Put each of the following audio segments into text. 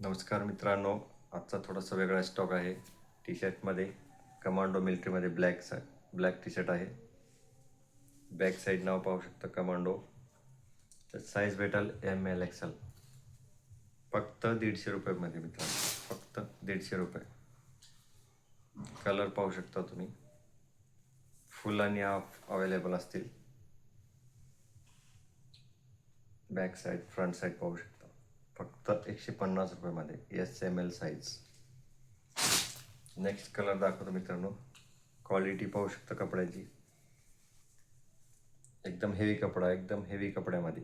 नमस्कार मित्रांनो आजचा थोडासा वेगळा स्टॉक आहे. टी शर्टमध्ये कमांडो मिलिटरीमध्ये ब्लॅक सा ब्लॅक टी शर्ट आहे. बॅक साईड नाव पाहू शकता कमांडो तर साईज भेटेल एम एल एक्सल फक्त दीडशे रुपयामध्ये मित्रांनो फक्त दीडशे रुपये. कलर पाहू शकता तुम्ही. फुल आणि हाफ अवेलेबल असतील. बॅक साईड फ्रंट साईड पाहू शकता. फक्त एकशे पन्नास रुपयामध्ये S M L size next colour दाखवतो मित्रांनो. क्वालिटी पाहू शकता कपड्याची. एकदम हेवी कपडा एकदम हेवी कपड्यामध्ये.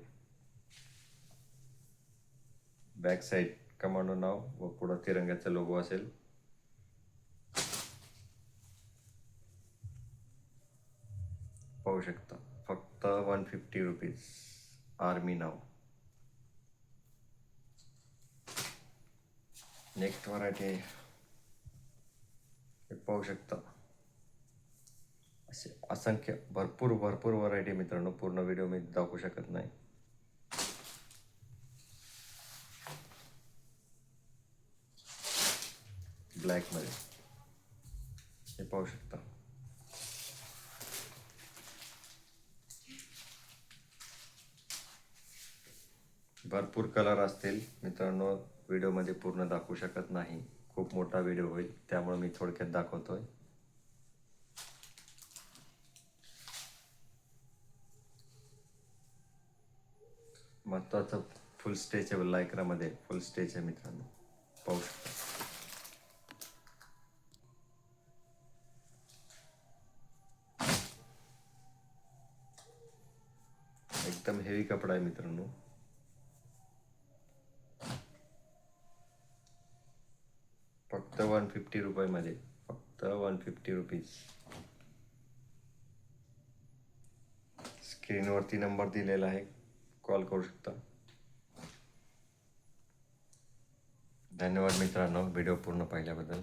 बॅक साईड कमांडो नाव व पुढं तिरंग्याचा लोगो असेल. पाहू शकता. फक्त वन फिफ्टी रुपीज आर्मी नाव. नेक्स्ट व्हरायटी हे पाहू शकता. असे असंख्य भरपूर भरपूर व्हरायटी मित्रांनो. पूर्ण व्हिडिओ मी दाखवू शकत नाही. ब्लॅकमध्ये हे पाहू शकता. भरपूर कलर असतील मित्रांनो. व्हिडिओमध्ये पूर्ण दाखवू शकत नाही. खूप मोठा व्हिडिओ होईल त्यामुळे मी थोडक्यात दाखवतो आहे महत्वाचं फुल स्टेचेबल लायक्रामध्ये फुल स्टेच आहे मित्रांनो. पाहू शकता. एकदम हेवी कपडा आहे मित्रांनो. फक्त वन फिफ्टी रुपयेमध्ये. फक्त वन फिफ्टी रुपीज. स्क्रीनवरती नंबर दिलेला आहे. कॉल करू शकता. धन्यवाद मित्रांनो. व्हिडिओ पूर्ण पाहिल्याबद्दल.